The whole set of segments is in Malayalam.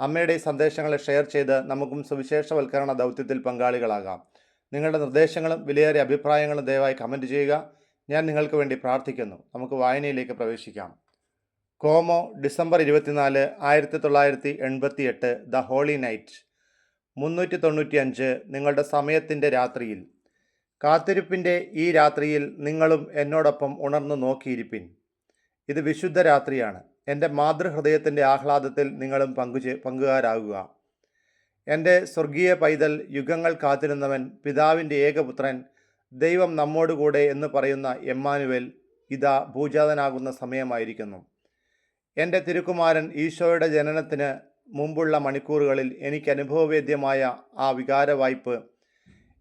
അമ്മയുടെ സന്ദേശങ്ങളെ ഷെയർ ചെയ്ത് നമുക്കും സുവിശേഷവൽക്കരണ ദൗത്യത്തിൽ പങ്കാളികളാകാം. നിങ്ങളുടെ നിർദ്ദേശങ്ങളും വിലയേറിയ അഭിപ്രായങ്ങളും ദയവായി കമന്റ് ചെയ്യുക. ഞാൻ നിങ്ങൾക്ക് വേണ്ടി പ്രാർത്ഥിക്കുന്നു. നമുക്ക് വായനയിലേക്ക് പ്രവേശിക്കാം. കോമോ ഡിസംബർ ഇരുപത്തിനാല് ആയിരത്തി തൊള്ളായിരത്തി എൺപത്തി എട്ട് ദ ഹോളി നൈറ്റ്. മുന്നൂറ്റി തൊണ്ണൂറ്റി അഞ്ച് നിങ്ങളുടെ സമയത്തിന്റെ രാത്രിയിൽ. കാത്തിരിപ്പിന്റെ ഈ രാത്രിയിൽ നിങ്ങളും എന്നോടൊപ്പം ഉണർന്നു നോക്കിയിരിപ്പിൻ. ഇത് വിശുദ്ധ രാത്രിയാണ്. എന്റെ മാതൃഹൃദയത്തിന്റെ ആഹ്ലാദത്തിൽ നിങ്ങളും പങ്കുചേ പങ്കുകാരാകുക. എന്റെ സ്വർഗീയ പൈതൽ യുഗങ്ങൾ കാത്തിരുന്നവൻ പിതാവിന്റെ ഏകപുത്രൻ ദൈവം നമ്മോടുകൂടെ എന്ന് പറയുന്ന എമ്മാനുവേൽ ഇതാ ഭൂജാതനാകുന്ന സമയമായിരിക്കുന്നു. എന്റെ തിരുക്കുമാരൻ ഈശോയുടെ ജനനത്തിന് മുമ്പുള്ള മണിക്കൂറുകളിൽ എനിക്ക് അനുഭവവേദ്യമായ ആ വികാരവായ്പ്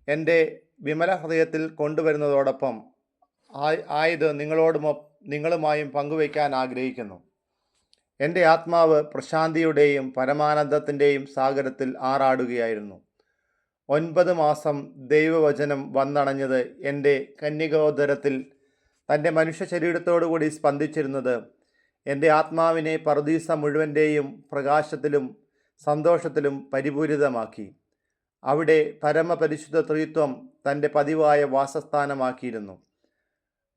എന്റെ വിമല ഹൃദയത്തിൽ കൊണ്ടുവരുന്നതോടൊപ്പം ആയ- ആയത് നിങ്ങളോടുമൊ നിങ്ങളുമായും പങ്കുവയ്ക്കാൻ ആഗ്രഹിക്കുന്നു. എന്റെ ആത്മാവ് പ്രശാന്തിയുടെയും പരമാനന്ദത്തിന്റെയും സാഗരത്തിൽ ആറാടുകയായിരുന്നു. ഒൻപത് മാസം ദൈവവചനം വന്നണഞ്ഞത് എന്റെ കന്യകോദരത്തിൽ തന്റെ മനുഷ്യ ശരീരത്തോടുകൂടി സ്പന്ദിച്ചിരുന്നത് എന്റെ ആത്മാവിനെ പറുദീസ മുഴുവന്റെയും പ്രകാശത്തിലും സന്തോഷത്തിലും പരിപൂരിതമാക്കി. അവിടെ പരമപരിശുദ്ധ ത്രിത്വം തന്റെ പതിവായ വാസസ്ഥാനമാക്കിയിരുന്നു.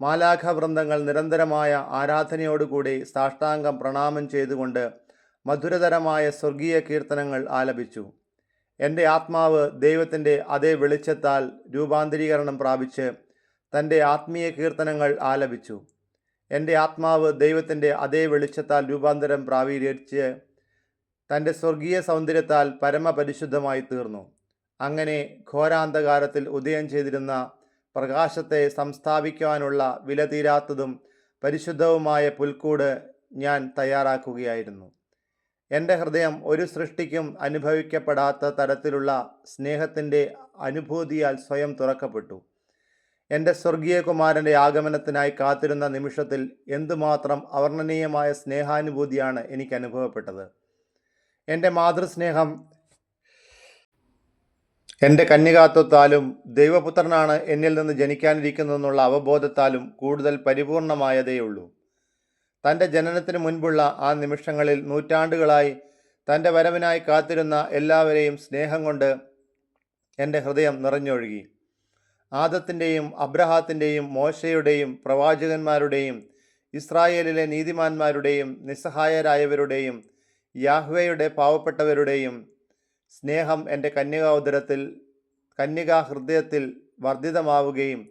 മാലാഖ വൃന്ദങ്ങൾ നിരന്തരമായ ആരാധനയോടുകൂടി സാഷ്ടാംഗം പ്രണാമം ചെയ്തുകൊണ്ട് മധുരതരമായ സ്വർഗീയ കീർത്തനങ്ങൾ ആലപിച്ചു. എന്റെ ആത്മാവ് ദൈവത്തിന്റെ അതേ വെളിച്ചത്താൽ രൂപാന്തരീകരണം പ്രാപിച്ച് തന്റെ ആത്മീയ കീർത്തനങ്ങൾ ആലപിച്ചു. എന്റെ ആത്മാവ് ദൈവത്തിന്റെ അതേ വെളിച്ചത്താൽ രൂപാന്തരം പ്രാപീകരിച്ച് തന്റെ സ്വർഗീയ സൗന്ദര്യത്താൽ പരമപരിശുദ്ധമായി തീർന്നു. അങ്ങനെ ഘോരാന്ധകാരത്തിൽ ഉദയം ചെയ്തിരുന്ന പ്രകാശത്തെ സംസ്ഥാപിക്കുവാനുള്ള വില തീരാത്തതും പരിശുദ്ധവുമായ പുൽക്കൂട് ഞാൻ തയ്യാറാക്കുകയായിരുന്നു. എന്റെ ഹൃദയം ഒരു സൃഷ്ടിക്കും അനുഭവിക്കപ്പെടാത്ത തരത്തിലുള്ള സ്നേഹത്തിന്റെ അനുഭൂതിയാൽ സ്വയം തുറക്കപ്പെട്ടു. എന്റെ സ്വർഗീയ കുമാരന്റെ ആഗമനത്തിനായി കാത്തിരുന്ന നിമിഷത്തിൽ എന്തുമാത്രം അവർണനീയമായ സ്നേഹാനുഭൂതിയാണ് എനിക്ക് അനുഭവപ്പെട്ടത്. എന്റെ മാതൃസ്നേഹം എന്റെ കന്യകാത്വത്താലും ദൈവപുത്രനാണ് എന്നിൽ നിന്ന് ജനിക്കാനിരിക്കുന്നതെന്നുള്ള അവബോധത്താലും കൂടുതൽ പരിപൂർണമായതേയുള്ളൂ. തന്റെ ജനനത്തിന് മുൻപുള്ള ആ നിമിഷങ്ങളിൽ നൂറ്റാണ്ടുകളായി തന്റെ വരവിനായി കാത്തിരുന്ന എല്ലാവരെയും സ്നേഹം കൊണ്ട് എന്റെ ഹൃദയം നിറഞ്ഞൊഴുകി. ആദത്തിന്റെയും അബ്രഹാത്തിന്റെയും മോശയുടെയും പ്രവാചകന്മാരുടെയും ഇസ്രായേലിലെ നീതിമാന്മാരുടെയും നിസ്സഹായരായവരുടെയും യാഹ്വയുടെ പാവപ്പെട്ടവരുടെയും സ്നേഹം എന്റെ കന്യകാഉദരത്തിൽ കന്യകാ ഹൃദയത്തിൽ വർദ്ധിതമാവുകയും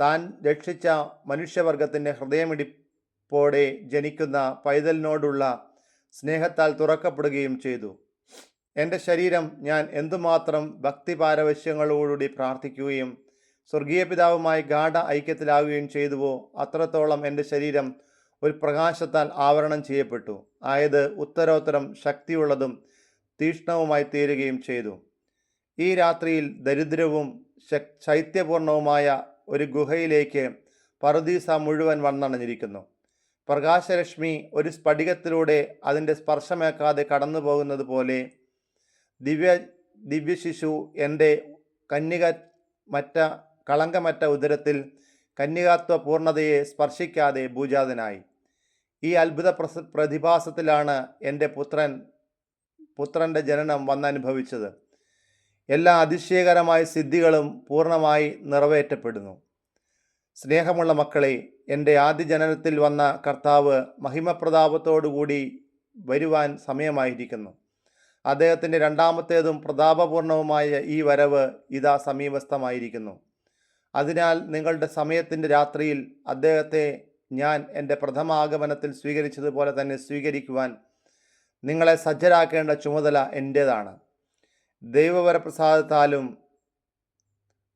താൻ രക്ഷിച്ച മനുഷ്യവർഗത്തിന്റെ ഹൃദയമിടിപ്പോടെ ജനിക്കുന്ന പൈതലിനോടുള്ള സ്നേഹത്താൽ തുറക്കപ്പെടുകയും ചെയ്തു. എന്റെ ശരീരം ഞാൻ എന്തുമാത്രം ഭക്തിപാരവശ്യങ്ങളോടുകൂടി പ്രാർത്ഥിക്കുകയും സ്വർഗീയ പിതാവുമായി ഗാഠ ഐക്യത്തിലാവുകയും ചെയ്തുവോ അത്രത്തോളം എന്റെ ശരീരം ഒരു പ്രകാശത്താൽ ആവരണം ചെയ്യപ്പെട്ടു. ആയത് ഉത്തരോത്തരം ശക്തിയുള്ളതും തീക്ഷ്ണവുമായി തീരുകയും ചെയ്തു. ഈ രാത്രിയിൽ ദരിദ്രവും ശൈത്യപൂർണവുമായ ഒരു ഗുഹയിലേക്ക് പറുദീസ മുഴുവൻ വന്നണഞ്ഞിരിക്കുന്നു. പ്രകാശരശ്മി ഒരു സ്ഫടികത്തിലൂടെ അതിന്റെ സ്പർശമേക്കാതെ കടന്നു പോകുന്നത് പോലെ ദിവ്യ ദിവ്യശിശു എന്റെ കന്യക മറ്റ കളങ്കമറ്റ ഉദരത്തിൽ കന്യകാത്വ പൂർണതയെ സ്പർശിക്കാതെ ഭൂജാതനായി. ഈ അത്ഭുത പ്രതിഭാസത്തിലാണ് എന്റെ പുത്രൻ പുത്രന്റെ ജനനം വന്നനുഭവിച്ചത്. എല്ലാ അതിശയകരമായ സിദ്ധികളും പൂർണമായി നിറവേറ്റപ്പെടുന്നു. സ്നേഹമുള്ള മക്കളെ എന്റെ ആദ്യ ജനനത്തിൽ വന്ന കർത്താവ് മഹിമപ്രതാപത്തോടുകൂടി വരുവാൻ സമയമായിരിക്കുന്നു. അദ്ദേഹത്തിന്റെ രണ്ടാമത്തേതും പ്രതാപപൂർണവുമായ ഈ വരവ് ഇതാ സമീപസ്ഥമായിരിക്കുന്നു. അതിനാൽ നിങ്ങളുടെ സമയത്തിന്റെ രാത്രിയിൽ അദ്ദേഹത്തെ ഞാൻ എന്റെ പ്രഥമ ആഗമനത്തിൽ സ്വീകരിച്ചതുപോലെ തന്നെ സ്വീകരിക്കുവാൻ നിങ്ങളെ സജ്ജരാക്കേണ്ട ചുമതല എന്റേതാണ് ദൈവവരപ്രസാദത്താലും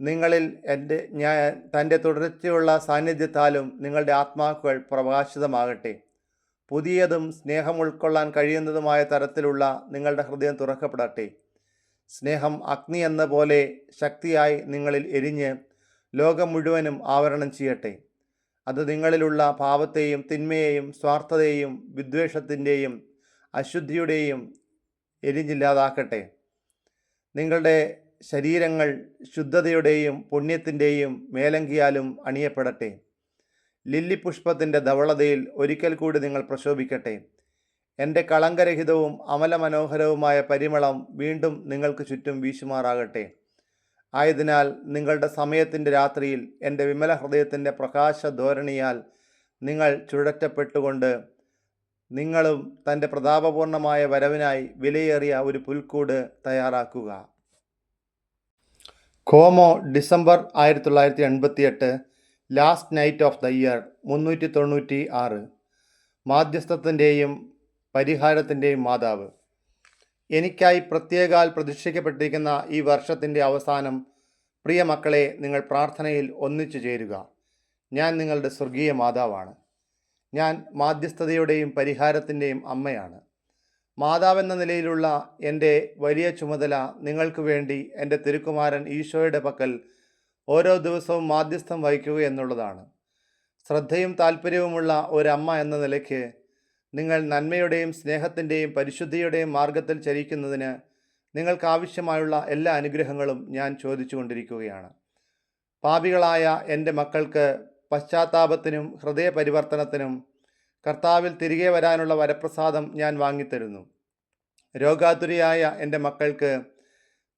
നിങ്ങളിൽ എന്റെ ഞാൻ തന്റെ തുടർച്ചയുള്ള സാന്നിധ്യത്താലും നിങ്ങളുടെ ആത്മാക്കൾ പ്രകാശിതമാകട്ടെ. പുതിയതും സ്നേഹം ഉൾക്കൊള്ളാൻ കഴിയുന്നതുമായ തരത്തിലുള്ള നിങ്ങളുടെ ഹൃദയം തുറക്കപ്പെടട്ടെ. സ്നേഹം അഗ്നി എന്ന പോലെ ശക്തിയായി നിങ്ങളിൽ എരിഞ്ഞ് ലോകം മുഴുവനും ആവരണം ചെയ്യട്ടെ. അത് നിങ്ങളിലുള്ള പാപത്തെയും തിന്മയെയും സ്വാർത്ഥതയെയും വിദ്വേഷത്തിന്റെയും അശുദ്ധിയുടെയും എരിഞ്ഞില്ലാതാക്കട്ടെ. നിങ്ങളുടെ ശരീരങ്ങൾ ശുദ്ധതയുടെയും പുണ്യത്തിന്റെയും മേലങ്കിയാലും അണിയപ്പെടട്ടെ. ലില്ലി പുഷ്പത്തിന്റെ ധവളതയിൽ ഒരിക്കൽ കൂടി നിങ്ങൾ പ്രശോഭിക്കട്ടെ. എന്റെ കളങ്കരഹിതവും അമലമനോഹരവുമായ പരിമളം വീണ്ടും നിങ്ങൾക്ക് ചുറ്റും വീശുമാറാകട്ടെ. ആയതിനാൽ നിങ്ങളുടെ സമയത്തിന്റെ രാത്രിയിൽ എന്റെ വിമല ഹൃദയത്തിന്റെ പ്രകാശ ധോരണിയാൽ നിങ്ങൾ ചുഴറ്റപ്പെട്ടുകൊണ്ട് നിങ്ങളും തന്റെ പ്രതാപപൂർണമായ വരവിനായി വിലയേറിയ ഒരു പുൽക്കൂട് തയ്യാറാക്കുക. കോമോ ഡിസംബർ ആയിരത്തി തൊള്ളായിരത്തി എൺപത്തിയെട്ട് last night of the year മുന്നൂറ്റി തൊണ്ണൂറ്റി ആറ് മാധ്യസ്ഥത്തിന്റെയും പരിഹാരത്തിന്റെയും മാതാവ്. എനിക്കായി പ്രത്യേകാൽ പ്രതീക്ഷിക്കപ്പെട്ടിരിക്കുന്ന ഈ വർഷത്തിന്റെ അവസാനം പ്രിയ മക്കളെ നിങ്ങൾ പ്രാർത്ഥനയിൽ ഒന്നിച്ചു ചേരുക. ഞാൻ നിങ്ങളുടെ സ്വർഗീയ മാതാവാണ്. ഞാൻ മാധ്യസ്ഥതയുടെയും പരിഹാരത്തിന്റെയും അമ്മയാണ്. മാതാവെന്ന നിലയിലുള്ള എന്റെ വലിയ ചുമതല നിങ്ങൾക്ക് വേണ്ടി എന്റെ തിരുക്കുമാരൻ ഈശോയുടെ പക്കൽ ഓരോ ദിവസവും മാധ്യസ്ഥം വഹിക്കുക എന്നുള്ളതാണ്. ശ്രദ്ധയും താല്പര്യവുമുള്ള ഒരമ്മ എന്ന നിലയ്ക്ക് നിങ്ങൾ നന്മയുടെയും സ്നേഹത്തിന്റെയും പരിശുദ്ധിയുടെയും മാർഗത്തിൽ ചരിക്കുന്നതിന് നിങ്ങൾക്ക് ആവശ്യമായുള്ള എല്ലാ അനുഗ്രഹങ്ങളും ഞാൻ ചോദിച്ചു കൊണ്ടിരിക്കുകയാണ് പാപികളായ എന്റെ മക്കൾക്ക് പശ്ചാത്താപത്തിനും ഹൃദയപരിവർത്തനത്തിനും കർത്താവിൽ തിരികെ വരാനുള്ള വരപ്രസാദം ഞാൻ വാങ്ങിത്തരുന്നു. രോഗാതുരിയായ എന്റെ മക്കൾക്ക്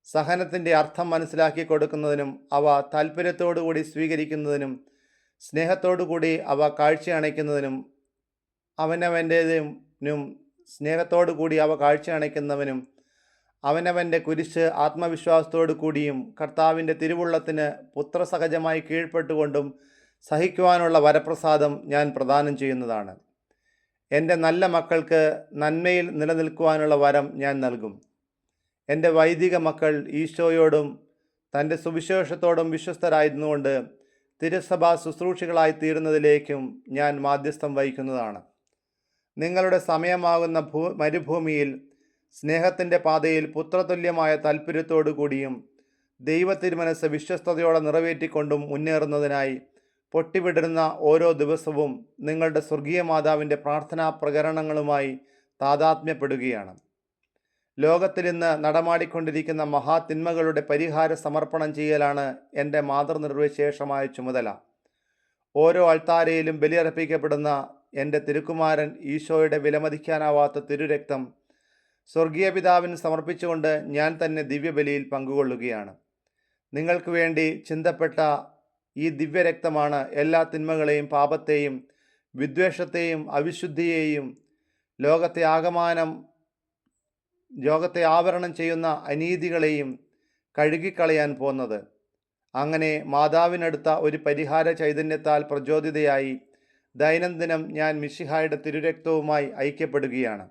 സഹനത്തിന്റെ അർത്ഥം മനസ്സിലാക്കി കൊടുക്കുന്നതിനും അവ താല്പര്യത്തോടുകൂടി സ്വീകരിക്കുന്നതിനും സ്നേഹത്തോടുകൂടി അവ കാഴ്ച അണയ്ക്കുന്നതിനും അവനവന്റേതിനും സ്നേഹത്തോടു കൂടി അവ കാഴ്ച അണയ്ക്കുന്നവനും അവനവന്റെ കുരിശ് ആത്മവിശ്വാസത്തോടു കൂടിയും കർത്താവിന്റെ തിരുവുള്ളത്തിന് പുത്രസഹജമായി കീഴ്പ്പെട്ടുകൊണ്ടും സഹിക്കുവാനുള്ള വരപ്രസാദം ഞാൻ പ്രദാനം ചെയ്യുന്നതാണ്. എന്റെ നല്ല മക്കൾക്ക് നന്മയിൽ നിലനിൽക്കുവാനുള്ള വരം ഞാൻ നൽകും. എന്റെ വൈദിക മക്കൾ ഈശോയോടും തന്റെ സുവിശേഷത്തോടും വിശ്വസ്തരായിരുന്നുകൊണ്ട് തിരുസഭാ ശുശ്രൂഷികളായി തീരുന്നതിലേക്കും ഞാൻ മാധ്യസ്ഥം വഹിക്കുന്നതാണ്. നിങ്ങളുടെ സമയമാകുന്ന ഭൂ മരുഭൂമിയിൽ സ്നേഹത്തിന്റെ പാതയിൽ പുത്രതുല്യമായ താല്പര്യത്തോടു കൂടിയും ദൈവത്തിരുമനസ് വിശ്വസ്തയോടെ നിറവേറ്റിക്കൊണ്ടും മുന്നേറുന്നതിനായി പൊട്ടിവിടരുന്ന ഓരോ ദിവസവും നിങ്ങളുടെ സ്വർഗീയ മാതാവിന്റെ പ്രാർത്ഥനാ പ്രകരണങ്ങളുമായി താതാത്മ്യപ്പെടുകയാണ്. ലോകത്തിൽ ഇന്ന് നടമാടിക്കൊണ്ടിരിക്കുന്ന മഹാതിന്മകളുടെ പരിഹാര സമർപ്പണം ചെയ്യലാണ് എന്റെ മാതൃനിർവിശേഷമായ ചുമതല. ഓരോ അൾത്താരയിലും ബലിയർപ്പിക്കപ്പെടുന്ന എന്റെ തിരുക്കുമാരൻ ഈശോയുടെ വിലമതിക്കാനാവാത്ത തിരുരക്തം സ്വർഗീയ പിതാവിന് സമർപ്പിച്ചുകൊണ്ട് ഞാൻ തന്നെ ദിവ്യബലിയിൽ പങ്കുകൊള്ളുകയാണ്. നിങ്ങൾക്ക് വേണ്ടി ചിന്തപ്പെട്ട ഈ ദിവ്യരക്തമാണ് എല്ലാ തിന്മകളെയും പാപത്തെയും വിദ്വേഷത്തെയും അവിശുദ്ധിയെയും ലോകത്തെ ആകമാനം ലോകത്തെ ആവരണം ചെയ്യുന്ന അനീതികളെയും കഴുകിക്കളയാൻ പോന്നത്. അങ്ങനെ മാതാവിനടുത്ത ഒരു പരിഹാര ചൈതന്യത്താൽ പ്രചോദിതയായി ദൈനംദിനം ഞാൻ മിഷിഹായുടെ തിരുരക്തവുമായി ഐക്യപ്പെടുകയാണ്.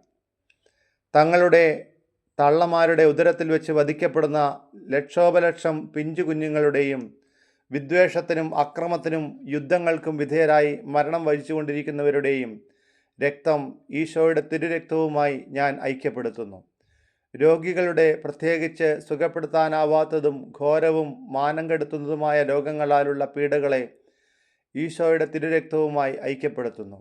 തങ്ങളുടെ തള്ളമാരുടെ ഉദരത്തിൽ വെച്ച് വധിക്കപ്പെടുന്ന ലക്ഷോപലക്ഷം പിഞ്ചു കുഞ്ഞുങ്ങളുടെയും വിദ്വേഷത്തിനും അക്രമത്തിനും യുദ്ധങ്ങൾക്കും വിധേയരായി മരണം വഹിച്ചുകൊണ്ടിരിക്കുന്നവരുടെയും രക്തം ഈശോയുടെ തിരുരക്തവുമായി ഞാൻ ഐക്യപ്പെടുത്തുന്നു. രോഗികളുടെ പ്രത്യേകിച്ച് സുഖപ്പെടുത്താനാവാത്തതും ഘോരവും മാനം കെടുത്തുന്നതുമായ രോഗങ്ങളാലുള്ള പീഡകളെ ഈശോയുടെ തിരുരക്തവുമായി ഐക്യപ്പെടുത്തുന്നു.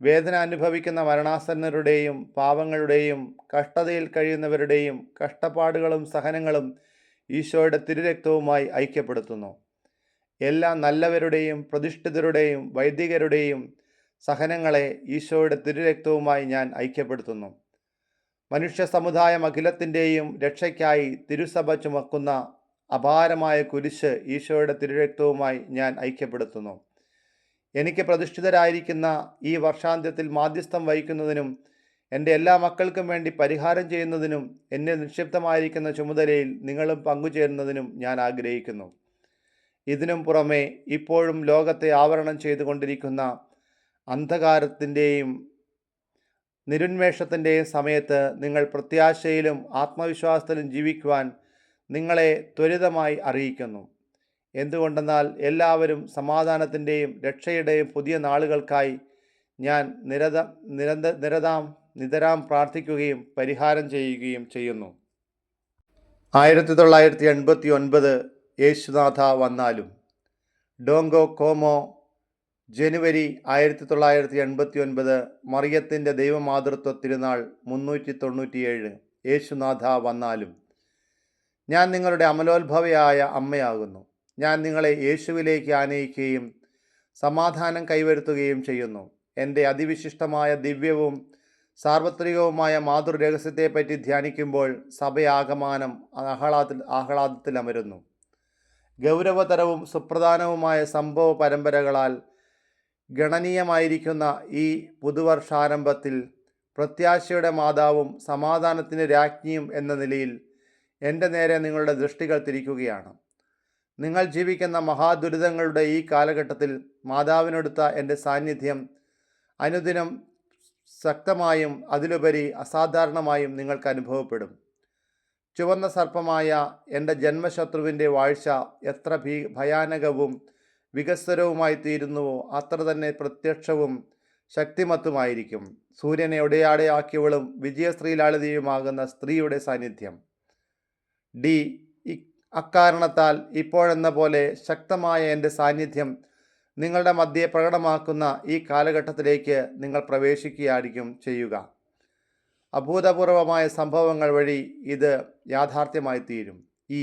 വേദന അനുഭവിക്കുന്ന മരണാസന്നരുടെയും പാവങ്ങളുടെയും കഷ്ടതയിൽ കഴിയുന്നവരുടെയും കഷ്ടപ്പാടുകളും സഹനങ്ങളും ഈശോയുടെ തിരുരക്തവുമായി ഐക്യപ്പെടുത്തുന്നു. എല്ലാ നല്ലവരുടെയും പ്രതിഷ്ഠിതരുടെയും വൈദികരുടെയും സഹനങ്ങളെ ഈശോയുടെ തിരുരക്തവുമായി ഞാൻ ഐക്യപ്പെടുത്തുന്നു. മനുഷ്യ സമുദായം അഖിലത്തിന്റെയും രക്ഷയ്ക്കായി തിരുസഭ ചുമക്കുന്ന അപാരമായ കുരിശ് ഈശോയുടെ തിരുരക്തവുമായി ഞാൻ ഐക്യപ്പെടുത്തുന്നു. എനിക്ക് പ്രതിഷ്ഠിതരായിരിക്കുന്ന ഈ വർഷാന്ത്യത്തിൽ മാധ്യസ്ഥം വഹിക്കുന്നതിനും എന്റെ എല്ലാ മക്കൾക്കും വേണ്ടി പരിഹാരം ചെയ്യുന്നതിനും എന്നെ നിക്ഷിപ്തമായിരിക്കുന്ന ചുമതലയിൽ നിങ്ങളും പങ്കുചേരുന്നതിനും ഞാൻ ആഗ്രഹിക്കുന്നു. ഇതിനും പുറമെ ഇപ്പോഴും ലോകത്തെ ആവരണം ചെയ്തുകൊണ്ടിരിക്കുന്ന അന്ധകാരത്തിന്റെയും നിരുന്മേഷത്തിന്റെയും സമയത്ത് നിങ്ങൾ പ്രത്യാശയിലും ആത്മവിശ്വാസത്തിലും ജീവിക്കുവാൻ നിങ്ങളെ ത്വരിതമായി അറിയിക്കുന്നു. എന്തുകൊണ്ടെന്നാൽ എല്ലാവരും സമാധാനത്തിന്റെയും രക്ഷയുടെയും പുതിയ നാളുകൾക്കായി ഞാൻ നിരത നിരന്ത നിരതാം നിതരാം പ്രാർത്ഥിക്കുകയും പരിഹാരം ചെയ്യുകയും ചെയ്യുന്നു. ആയിരത്തി തൊള്ളായിരത്തി എൺപത്തി ഒൻപത് യേശുനാഥ വന്നാലും. ഡോങ്കോ കോമോ ജനുവരി ആയിരത്തി തൊള്ളായിരത്തി എൺപത്തി ഒൻപത് മറിയത്തിന്റെ ദൈവമാതൃത്വ തിരുനാൾ മുന്നൂറ്റി തൊണ്ണൂറ്റിയേഴ് യേശുനാഥ വന്നാലും. ഞാൻ നിങ്ങളുടെ അമലോത്ഭവയായ അമ്മയാകുന്നു. ഞാൻ നിങ്ങളെ യേശുവിലേക്ക് ആനയിക്കുകയും സമാധാനം കൈവരുത്തുകയും ചെയ്യുന്നു. എന്റെ അതിവിശിഷ്ടമായ ദിവ്യവും സാർവത്രികവുമായ മാതൃരഹസ്യത്തെപ്പറ്റി ധ്യാനിക്കുമ്പോൾ സഭയാകമാനം ആഹ്ലാദത്തിൽ അമരുന്നു ഗൗരവതരവും സുപ്രധാനവുമായ സംഭവ പരമ്പരകളാൽ ഗണനീയമായിരിക്കുന്ന ഈ പുതുവർഷാരംഭത്തിൽ പ്രത്യാശയുടെ മാതാവും സമാധാനത്തിന്റെ രാജ്ഞിയും എന്ന നിലയിൽ എന്റെ നേരെ നിങ്ങളുടെ ദൃഷ്ടികൾ തിരിക്കുകയാണ്. നിങ്ങൾ ജീവിക്കുന്ന മഹാദുരിതങ്ങളുടെ ഈ കാലഘട്ടത്തിൽ മാതാവിനെടുത്ത എന്റെ സാന്നിധ്യം അനുദിനം ശക്തമായും അതിലുപരി അസാധാരണമായും നിങ്ങൾക്ക് അനുഭവപ്പെടും. ചുവന്ന സർപ്പമായ എന്റെ ജന്മശത്രുവിന്റെ വാഴ്ച എത്ര ഭീ ഭയാനകവും വികസ്വരവുമായി തീരുന്നുവോ അത്ര തന്നെ പ്രത്യക്ഷവും ശക്തിമത്തുമായിരിക്കും. സൂര്യനെ ഒടയാടെയാക്കിയവളും വിജയശ്രീലാളിതയുമാകുന്ന സ്ത്രീയുടെ സാന്നിധ്യം. ഡി അക്കാരണത്താൽ ഇപ്പോഴെന്ന പോലെ ശക്തമായ എന്റെ സാന്നിധ്യം നിങ്ങളുടെ മധ്യേ പ്രകടമാക്കുന്ന ഈ കാലഘട്ടത്തിലേക്ക് നിങ്ങൾ പ്രവേശിക്കുകയായിരിക്കും ചെയ്യുക. അഭൂതപൂർവമായ സംഭവങ്ങൾ വഴി ഇത് യാഥാർത്ഥ്യമായി തീരും ഈ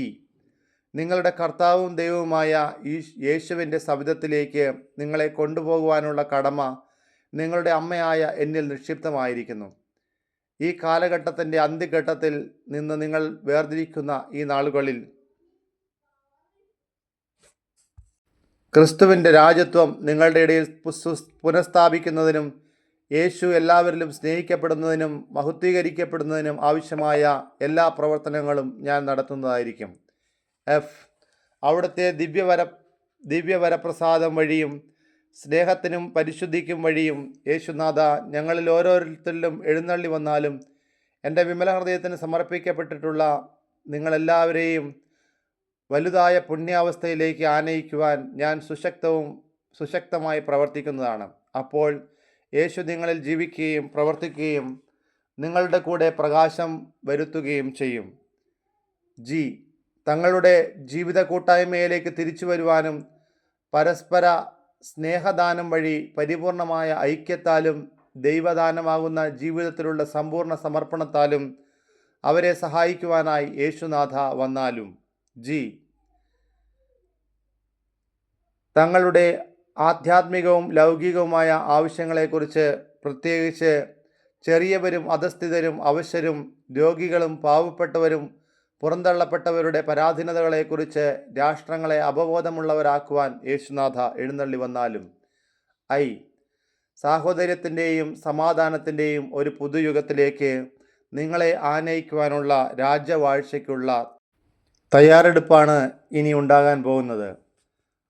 നിങ്ങളുടെ കർത്താവും ദൈവവുമായ യേശുവിന്റെ സവിധത്തിലേക്ക് നിങ്ങളെ കൊണ്ടുപോകുവാനുള്ള കടമ നിങ്ങളുടെ അമ്മയായ എന്നിൽ നിക്ഷിപ്തമായിരിക്കുന്നു. ഈ കാലഘട്ടത്തിന്റെ അന്ത്യഘട്ടത്തിൽ നിന്ന് നിങ്ങൾ വേർതിരിക്കുന്ന ഈ നാളുകളിൽ ക്രിസ്തുവിന്റെ രാജ്യത്വം നിങ്ങളുടെ ഇടയിൽ പുനഃസ്ഥാപിക്കുന്നതിനും യേശു എല്ലാവരിലും സ്നേഹിക്കപ്പെടുന്നതിനും മഹത്വീകരിക്കപ്പെടുന്നതിനും ആവശ്യമായ എല്ലാ പ്രവർത്തനങ്ങളും ഞാൻ നടത്തുന്നതായിരിക്കും. എഫ് അവിടുത്തെ ദിവ്യവര ദിവ്യവരപ്രസാദം വഴിയും സ്നേഹത്തിനും പരിശുദ്ധിക്കും വഴിയും യേശുനാഥ ഞങ്ങളിൽ ഓരോരുത്തരിലും എഴുന്നള്ളി വന്നാലും എന്റെ വിമല ഹൃദയത്തിന് സമർപ്പിക്കപ്പെട്ടിട്ടുള്ള നിങ്ങളെല്ലാവരെയും വലുതായ പുണ്യാവസ്ഥയിലേക്ക് ആനയിക്കുവാൻ ഞാൻ സുശക്തവും സുശക്തമായി പ്രവർത്തിക്കുന്നതാണ്. അപ്പോൾ യേശു നിങ്ങളിൽ ജീവിക്കുകയും പ്രവർത്തിക്കുകയും നിങ്ങളുടെ കൂടെ പ്രകാശം വരുത്തുകയും ചെയ്യും. ജി. തങ്ങളുടെ ജീവിത കൂട്ടായ്മയിലേക്ക് തിരിച്ചു വരുവാനും പരസ്പര സ്നേഹദാനം വഴി പരിപൂർണമായ ഐക്യത്താലും ദൈവദാനമാകുന്ന ജീവിതത്തിലുള്ള സമ്പൂർണ സമർപ്പണത്താലും അവരെ സഹായിക്കുവാനായി യേശുനാഥ വന്നാലും. ജി. തങ്ങളുടെ ആധ്യാത്മികവും ലൗകികവുമായ ആവശ്യങ്ങളെക്കുറിച്ച് പ്രത്യേകിച്ച് ചെറിയവരും അധസ്ഥിതരും അവശരും രോഗികളും പാവപ്പെട്ടവരും പുറന്തള്ളപ്പെട്ടവരുടെ പരാധീനതകളെക്കുറിച്ച് രാഷ്ട്രങ്ങളെ അവബോധമുള്ളവരാക്കുവാൻ യേശുനാഥ എഴുന്നള്ളി വന്നാലും ഐ സാഹോദര്യത്തിന്റെയും സമാധാനത്തിന്റെയും ഒരു പുതുയുഗത്തിലേക്ക് നിങ്ങളെ ആനയിക്കുവാനുള്ള രാജ്യവാഴ്ചയ്ക്കുള്ള തയ്യാറെടുപ്പാണ് ഇനി ഉണ്ടാകാൻ പോകുന്നത്.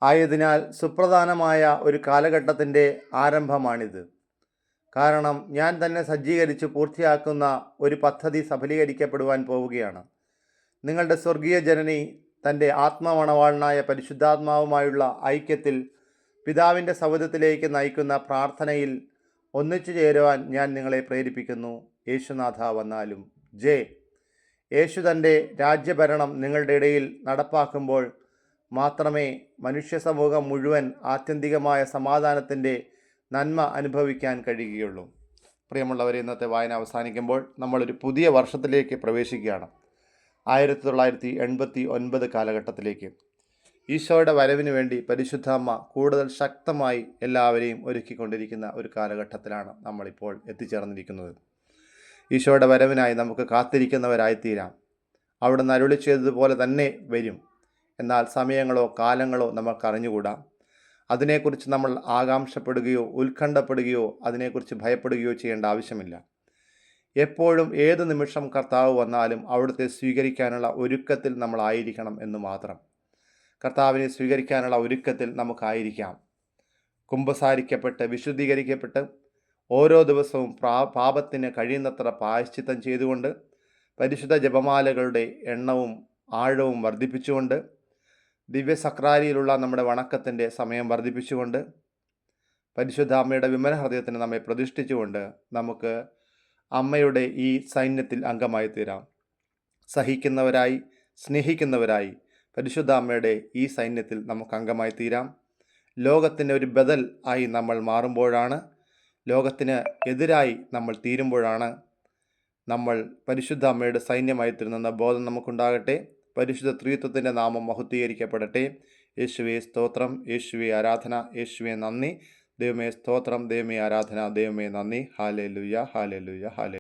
ആയതിനാൽ സുപ്രധാനമായ ഒരു കാലഘട്ടത്തിന്റെ ആരംഭമാണിത്. കാരണം ഞാൻ തന്നെ സജ്ജീകരിച്ച് പൂർത്തിയാക്കുന്ന ഒരു പദ്ധതി സഫലീകരിക്കപ്പെടുവാൻ പോവുകയാണ്. നിങ്ങളുടെ സ്വർഗീയ ജനനി തന്റെ ആത്മമണവാളനായ പരിശുദ്ധാത്മാവുമായുള്ള ഐക്യത്തിൽ പിതാവിന്റെ സൗദത്തിലേക്ക് നയിക്കുന്ന പ്രാർത്ഥനയിൽ ഒന്നിച്ചു ചേരുവാൻ ഞാൻ നിങ്ങളെ പ്രേരിപ്പിക്കുന്നു. യേശുനാഥ വന്നാലും. ജെ. യേശു തന്റെ രാജ്യഭരണം നിങ്ങളുടെ ഇടയിൽ നടപ്പാക്കുമ്പോൾ മാത്രമേ മനുഷ്യ സമൂഹം മുഴുവൻ ആത്യന്തികമായ സമാധാനത്തിന്റെ നന്മ അനുഭവിക്കാൻ കഴിയുകയുള്ളൂ. പ്രിയമുള്ളവരെ ഇന്നത്തെ വായന അവസാനിക്കുമ്പോൾ നമ്മളൊരു പുതിയ വർഷത്തിലേക്ക് പ്രവേശിക്കുകയാണ്. ആയിരത്തി തൊള്ളായിരത്തി എൺപത്തി ഒൻപത് കാലഘട്ടത്തിലേക്ക്. ഈശോയുടെ വരവിന് വേണ്ടി പരിശുദ്ധ അമ്മ കൂടുതൽ ശക്തമായി എല്ലാവരെയും ഒരുക്കിക്കൊണ്ടിരിക്കുന്ന ഒരു കാലഘട്ടത്തിലാണ് നമ്മളിപ്പോൾ എത്തിച്ചേർന്നിരിക്കുന്നത്. ഈശോയുടെ വരവിനായി നമുക്ക് കാത്തിരിക്കുന്നവരായിത്തീരാം. അവിടുന്ന് അരുളി ചെയ്തതുപോലെ തന്നെ വരും. എന്നാൽ സമയങ്ങളോ കാലങ്ങളോ നമുക്ക് അറിഞ്ഞുകൂടാ. അതിനെക്കുറിച്ച് നമ്മൾ ആകാംക്ഷപ്പെടുകയോ ഉത്കണ്ഠപ്പെടുകയോ അതിനെക്കുറിച്ച് ഭയപ്പെടുകയോ ചെയ്യേണ്ട ആവശ്യമില്ല. എപ്പോഴും ഏത് നിമിഷം കർത്താവ് വന്നാലും അവിടുത്തെ സ്വീകരിക്കാനുള്ള ഒരുക്കത്തിൽ നമ്മളായിരിക്കണം എന്ന് മാത്രം. കർത്താവിനെ സ്വീകരിക്കാനുള്ള ഒരുക്കത്തിൽ നമുക്കായിരിക്കാം. കുംഭസാരിക്കപ്പെട്ട് വിശുദ്ധീകരിക്കപ്പെട്ട് ഓരോ ദിവസവും പ്രാ പാപത്തിന് കഴിയുന്നത്ര പ്രായശ്ചിത്തം ചെയ്തുകൊണ്ട് പരിശുദ്ധ ജപമാലകളുടെ എണ്ണവും ആഴവും വർദ്ധിപ്പിച്ചുകൊണ്ട് ദിവ്യസക്രാരിയിലുള്ള നമ്മുടെ വണക്കത്തിന്റെ സമയം വർദ്ധിപ്പിച്ചുകൊണ്ട് പരിശുദ്ധ അമ്മയുടെ വിമല ഹൃദയത്തിന് നമ്മെ പ്രതിഷ്ഠിച്ചുകൊണ്ട് നമുക്ക് അമ്മയുടെ ഈ സൈന്യത്തിൽ അംഗമായി തീരാം സഹിക്കുന്നവരായി സ്നേഹിക്കുന്നവരായി പരിശുദ്ധ അമ്മയുടെ ഈ സൈന്യത്തിൽ നമുക്ക് അംഗമായി തീരാം ലോകത്തിന്റെ ഒരു ബദൽ ആയി നമ്മൾ മാറുമ്പോഴാണ് ലോകത്തിന് എതിരായി നമ്മൾ തീരുമ്പോഴാണ് നമ്മൾ പരിശുദ്ധ അമ്മയുടെ സൈന്യമായി തീരുന്നെന്ന ബോധം നമുക്കുണ്ടാകട്ടെ. പരിശുദ്ധ ത്രിത്വത്തിന്റെ നാമം മഹത്വീകരിക്കപ്പെടട്ടെ. യേശുവെ സ്തോത്രം. യേശുവെ ആരാധന. യേശുവെ നന്ദി. ദൈവമേ സ്തോത്രം. ദൈവമേ ആരാധന. ദൈവമേ നന്ദി. ഹാലേ ലുയ ഹാലേ ലുയ ഹാലേ